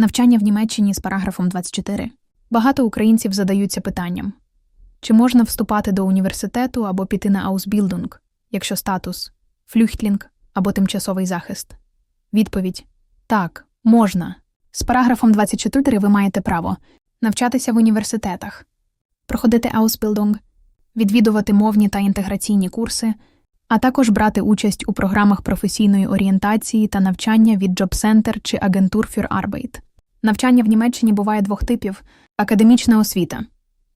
Навчання в Німеччині з параграфом 24. Багато українців задаються питанням: чи можна вступати до університету або піти на Аусбілдунг, якщо статус флюхтлінг або тимчасовий захист? Відповідь так, можна. З параграфом 24 ви маєте право навчатися в університетах, проходити Аусбілдунг, відвідувати мовні та інтеграційні курси, а також брати участь у програмах професійної орієнтації та навчання від Джобсентер чи Агентур für Arbeit. Навчання в Німеччині буває двох типів: академічна освіта,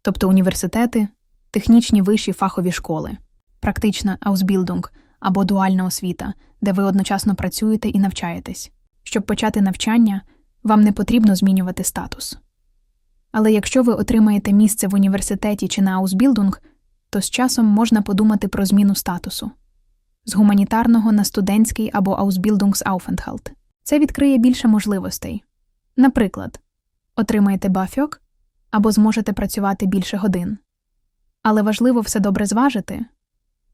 тобто університети, технічні вищі фахові школи, практична Ausbildung або дуальна освіта, де ви одночасно працюєте і навчаєтесь. Щоб почати навчання, вам не потрібно змінювати статус. Але якщо ви отримаєте місце в університеті чи на Ausbildung, то з часом можна подумати про зміну статусу з гуманітарного на студентський або Ausbildungsaufenthalt. Це відкриє більше можливостей. Наприклад, отримаєте бафьок або зможете працювати більше годин. Але важливо все добре зважити.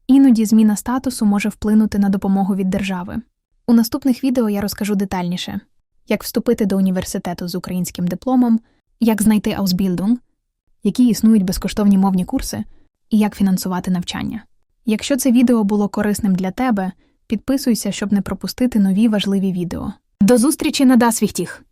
Іноді зміна статусу може вплинути на допомогу від держави. У наступних відео я розкажу детальніше, як вступити до університету з українським дипломом, як знайти Ausbildung, які існують безкоштовні мовні курси, і як фінансувати навчання. Якщо це відео було корисним для тебе, підписуйся, щоб не пропустити нові важливі відео. До зустрічі на Дасвіхтіх!